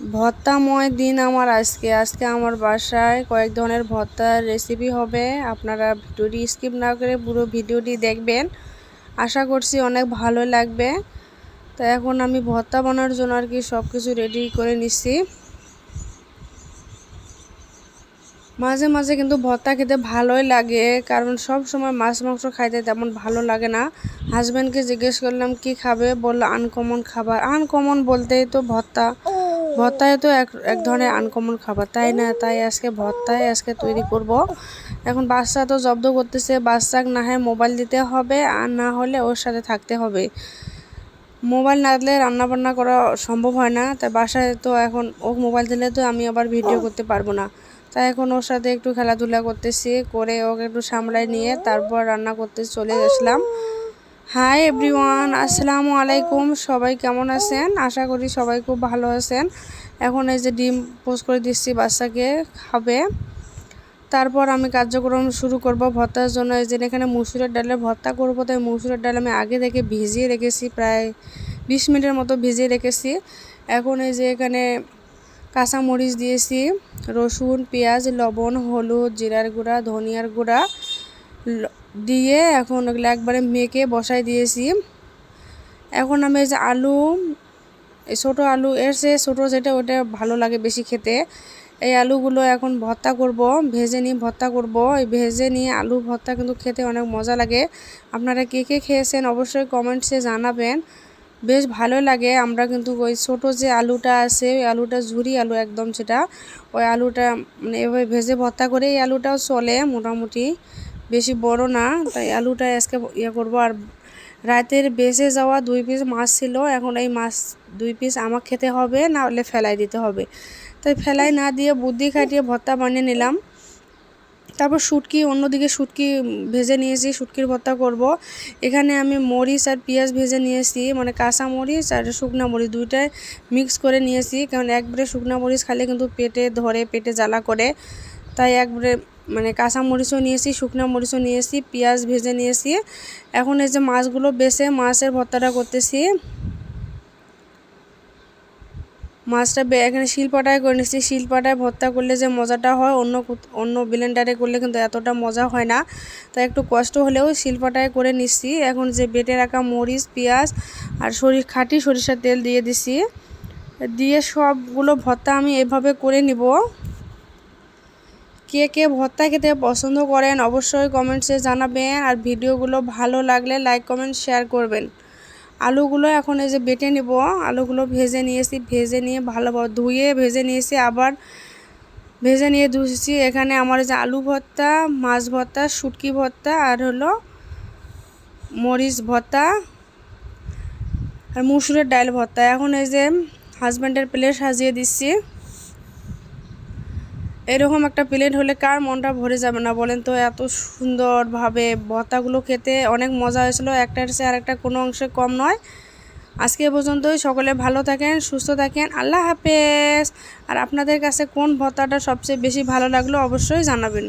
ভর্তাময় দিন আমার আজকে। আজকে আমার বাসায় কয়েক ধরনের ভর্তার রেসিপি হবে। আপনারা ভিডিওটি স্কিপ না করে পুরো ভিডিওটি দেখবেন। আশা করছি অনেক ভালো লাগবে। তো এখন আমি ভর্তা বানানোর জন্য আর কি সব কিছু রেডি করে নিচ্ছি মাঝে মাঝে কিন্তু ভর্তা খেতে ভালোই লাগে, কারণ সব সময় মাছ মাংস খাইতে তেমন ভালো লাগে না। হাজব্যান্ডকে জিজ্ঞেস করলাম, কি খাবে? বলল আনকমন খাবার। আনকমন বলতেই তো ভর্তা ভর্তায় তো এক এক ধরনের আনকমন খাবার। তাই না? তাই আজকে ভর্তায় আজকে তৈরি করব। এখন বাচ্চা তো জব্দ করতেছে, বাচ্চাকে না হয় মোবাইল দিতে হবে, আর না হলে ওর সাথে থাকতে হবে। মোবাইল না দিলে রান্নাবান্না করা সম্ভব হয় না, তাই বাসায় তো এখন ও মোবাইল দিলে তো আমি আবার ভিডিও করতে পারব না। তাই এখন ওর সাথে একটু খেলাধুলা করতেছি, করে ওকে একটু সামলায় নিয়ে তারপর রান্না করতে চলে আসলাম। হাই এভরিওয়ান আসসালামু আলাইকুম। সবাই কেমন আছেন? আশা করি সবাই খুব ভালো আছেন। এখন এই যে ডিম পোস্ট করে দিচ্ছি বাচ্চাকে খাবে। তারপর আমি কার্যক্রম শুরু করব ভর্তার জন্য। এই যে এখানে মুসুরের ডালের ভর্তা করব, তাই মুসুরের ডাল আমি আগে থেকে ভিজিয়ে রেখেছি, প্রায় বিশ মিনিটের মতো ভিজিয়ে রেখেছি। এখন এই যে এখানে কাঁচা মরিচ দিয়েছি, রসুন, পেঁয়াজ, লবণ, হলুদ, জিরার গুঁড়া, ধনিয়ার গুঁড়া দিয়ে এখন ওগুলো একবারে মেখে বসাই দিয়েছি। এখন আমি যে আলু, এই ছোটো আলু, এর সে ছোটো যেটা ওটা ভালো লাগে বেশি খেতে। এই আলুগুলো এখন ভর্তা করব, ভেজে নিয়ে ভর্তা করব। এই ভেজে নিয়ে আলু ভর্তা কিন্তু খেতে অনেক মজা লাগে। আপনারা কে কে খেয়েছেন অবশ্যই কমেন্টসে জানাবেন। বেশ ভালো লাগে, আমরা কিন্তু ওই ছোটো যে আলুটা আছে, ওই আলুটা ঝুরি আলু একদম সেটা, ওই আলুটা মানে এভাবে ভেজে ভর্তা করে এই আলুটাও চলে মোটামুটি। বেশি বড় না, তাই আলুটা আজকে ইয়ে করব। আর রাতের বেঁচে যাওয়া দুই পিস মাছ ছিল, এখন এই মাছ দুই পিস আমার খেতে হবে, না হলে ফেলাই দিতে হবে। তাই ফেলাই না দিয়ে বুদ্ধি খাটিয়ে ভর্তা বানিয়ে নিলাম। তারপর শুটকি, অন্যদিকে শুটকি ভেজে নিয়েছি, শুটকির ভর্তা করব। এখানে আমি মরিচ আর পেঁয়াজ ভেজে নিয়েছি মানে কাঁচা মরিচ আর শুকনা মরিচ দুইটাই মিক্স করে নিয়েছি। কারণ একবারে শুকনা মরিচ খালে কিন্তু পেটে ধরে, পেটে জ্বালা করে। তাই একবারে মানে কাঁচা মরিচও নিয়েছি শুকনা মরিচও নিয়েছি পেঁয়াজ ভেজে নিয়েছি এখন এই যে মাছগুলো বেছে মাছের ভর্তাটা করতেছি। মাছটা এখানে শিলপাটায় করে নিচ্ছি। শিলপাটায় ভর্তা করলে যে মজাটা হয়, অন্য অন্য ব্লেন্ডারে করলে কিন্তু এতটা মজা হয় না। তাই একটু কষ্ট হলেও শিলপাটায় করে নিচ্ছি। এখন যে বেটে রাখা মরিচ, পেঁয়াজ আর সরিষ খাঁটি সরিষার তেল দিয়ে দিছি দিয়ে সবগুলো ভর্তা আমি এভাবে করে নিব। কে কে ভর্তা খেতে পছন্দ করেন অবশ্যই কমেন্টসে জানাবেন। আর ভিডিওগুলো ভালো লাগলে লাইক কমেন্ট শেয়ার করবেন। আলুগুলো এখন এই যে বেটে নেব। আলুগুলো ভেজে নিয়েছি, ভেজে নিয়ে ভালোভাবে ধুয়ে ভেজে নিয়েছি, আবার ভেজে নিয়ে ধুয়েছি। এখানে আমার যে আলু ভর্তা মাছ ভর্তা শুটকি ভর্তা আর হলো মরিচ ভর্তা আর মুসুরের ডাল ভর্তা এখন এই যে হাজব্যান্ডের প্লেট সাজিয়ে দিচ্ছি। এরকম একটা প্লেট হলে কার মনটা ভরে যাবে না বলেন তো? এত সুন্দরভাবে ভর্তাগুলো খেতে অনেক মজা হয়েছিল। একটা সে আর একটা কোনো অংশে কম নয়। আজকে পর্যন্তই। সকলে ভালো থাকেন, সুস্থ থাকেন। আল্লাহ হাফেজ। আর আপনাদের কাছে কোন ভর্তাটা সবচেয়ে বেশি ভালো লাগল অবশ্যই জানাবেন।